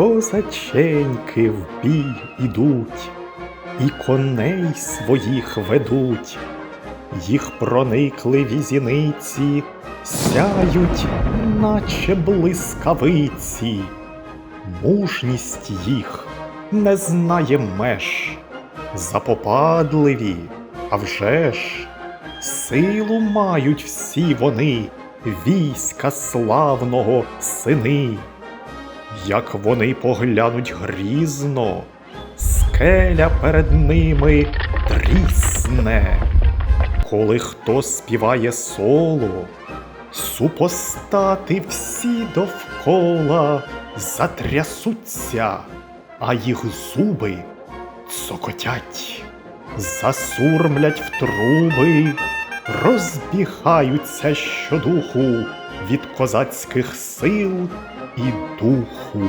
козаченьки в бій ідуть, і коней своїх ведуть, їх проникливі зіниці сяють, наче блискавиці, мужність їх не знає меж, запопадливі, а вже ж, силу мають всі вони, війська славного сини. Як вони поглянуть грізно, скеля перед ними трісне. Коли хто співає соло, супостати всі довкола затрясуться, а їх зуби цокотять, засурмлять в труби, розбігаються щодуху від козацьких сил і духу.